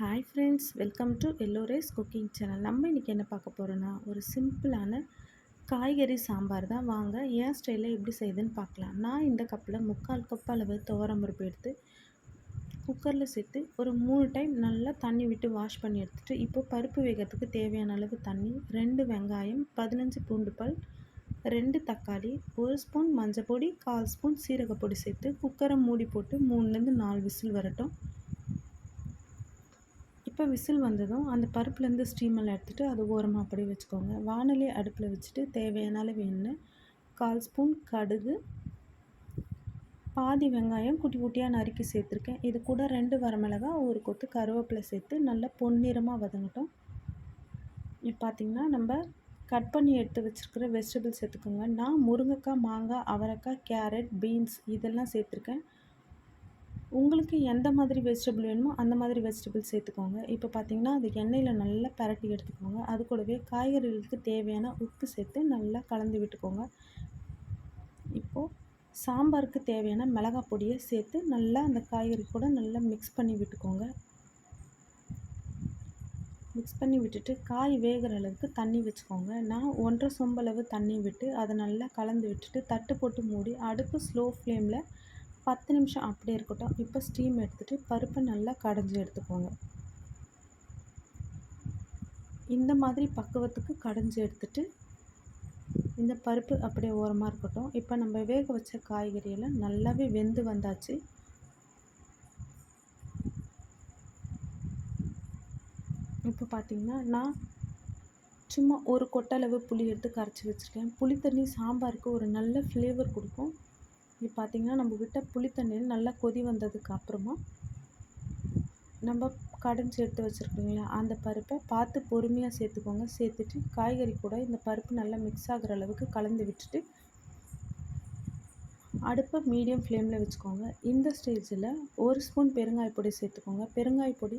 Hi friends welcome to yellow rice cooking channel நம்ம இன்றைக்கி என்ன பார்க்க போகிறோன்னா ஒரு சிம்பிளான காய்கறி சாம்பார் தான். வாங்க ஏன் ஸ்டைலில் எப்படி செய்யுதுன்னு பார்க்கலாம். நான் இந்த கப்பில் முக்கால் கப் அளவு துவரம்பருப்பு எடுத்து குக்கரில் சேர்த்து ஒரு மூணு டைம் நல்லா தண்ணி விட்டு வாஷ் பண்ணி எடுத்துகிட்டு இப்போ பருப்பு வேகிறதுக்கு தேவையான அளவு தண்ணி ரெண்டு வெங்காயம் பதினஞ்சு பூண்டு பல் ரெண்டு தக்காளி ஒரு ஸ்பூன் மஞ்சள் பொடி கால் ஸ்பூன் சீரகப்பொடி சேர்த்து குக்கரை மூடி போட்டு மூணுலேருந்து நாலு விசில் வரட்டும். இப்போ விசில் வந்ததும் அந்த பருப்புலேருந்து ஸ்டீமெல்லாம் எடுத்துகிட்டு அது ஓரமாக அப்படியே வச்சுக்கோங்க. வானொலி அடுப்பில் வச்சுட்டு தேவையான அளவு எண்ணெய் கால் ஸ்பூன் கடுகு பாதி வெங்காயம் குட்டி குட்டியாக நறுக்கி சேர்த்துருக்கேன். இது கூட ரெண்டு வரமிளகா ஒரு கொத்து கருவேப்பிலை சேர்த்து நல்லா பொன்னிறமாக வதங்கட்டும். இப்போ பார்த்திங்கன்னா நம்ம கட் பண்ணி எடுத்து வச்சுருக்கிற வெஜிடபிள்ஸ் சேர்த்துக்கோங்க. நான் முருங்கைக்காய் மாங்காய் அவரைக்காய் கேரட் பீன்ஸ் இதெல்லாம் சேர்த்துருக்கேன். உங்களுக்கு எந்த மாதிரி வெஜிடபிள் வேணுமோ அந்த மாதிரி வெஜிடபிள் சேர்த்துக்கோங்க. இப்போ பார்த்திங்கன்னா அது எண்ணெயில் நல்லா பரட்டி எடுத்துக்கோங்க. அது கூடவே காய்கறிகளுக்கு தேவையான உப்பு சேர்த்து நல்லா கலந்து விட்டுக்கோங்க. இப்போது சாம்பாருக்கு தேவையான மிளகாய் பொடியை சேர்த்து நல்லா அந்த காய்கறி கூட நல்லா மிக்ஸ் பண்ணி விட்டுக்கோங்க. மிக்ஸ் பண்ணி விட்டுட்டு காய் வேகிற அளவுக்கு தண்ணி வச்சுக்கோங்க. நான் ஒன்றரை சொம்பளவு தண்ணி விட்டு அதை நல்லா கலந்து விட்டுட்டு தட்டு போட்டு மூடி அடுப்பு ஸ்லோ ஃப்ளேமில் பத்து நிமிஷம் அப்படியே இருக்கட்டும். இப்போ ஸ்டீம் எடுத்துகிட்டு பருப்பை நல்லா கடைஞ்சி எடுத்துக்கோங்க. இந்த மாதிரி பக்குவத்துக்கு கடைஞ்சி எடுத்துட்டு இந்த பருப்பு அப்படியே ஓரமாக இருக்கட்டும். இப்போ நம்ம வேக வச்ச காய்கறியெல்லாம் நல்லாவே வெந்து வந்தாச்சு. இப்போ பார்த்திங்கன்னா நான் சும்மா ஒரு கொட்டளவு புளி எடுத்து கரைச்சி வச்சுருக்கேன். புளி தண்ணி சாம்பாருக்கு ஒரு நல்ல ஃப்ளேவர் கொடுக்கும். இது பார்த்திங்கன்னா நம்ம விட்ட புளி தண்ணியில் நல்லா கொதி வந்ததுக்கு அப்புறமா நம்ம கடைஞ்சி எடுத்து வச்சுருக்கீங்களா? அந்த பருப்பை பார்த்து பொறுமையாக சேர்த்துக்கோங்க. சேர்த்துட்டு காய்கறி கூட இந்த பருப்பு நல்லா மிக்ஸ் ஆகிற அளவுக்கு கலந்து விட்டுட்டு அடுப்பை மீடியம் ஃப்ளேமில் வச்சுக்கோங்க. இந்த ஸ்டேஜில் ஒரு ஸ்பூன் பெருங்காய பொடி சேர்த்துக்கோங்க. பெருங்காய பொடி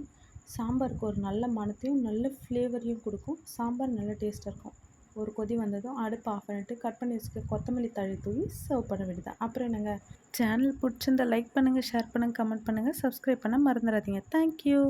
சாம்பாருக்கு ஒரு நல்ல மணத்தையும் நல்ல ஃப்ளேவரையும் கொடுக்கும். சாம்பார் நல்ல டேஸ்ட்டாக இருக்கும். ஒரு கொதி வந்ததும் அடுப்பு ஆஃப் பண்ணிட்டு கட் பண்ணி வச்சுக்க கொத்தமல்லி தழி தூவி சர்வ் பண்ண வேண்டியது அப்புறம் என்னங்க? சேனல் பிடிச்சிருந்தா லைக் பண்ணுங்கள் ஷேர் பண்ணுங்கள் கமெண்ட் பண்ணுங்கள் சப்ஸ்கிரைப் பண்ண மறந்துடாதீங்க. தேங்க்யூ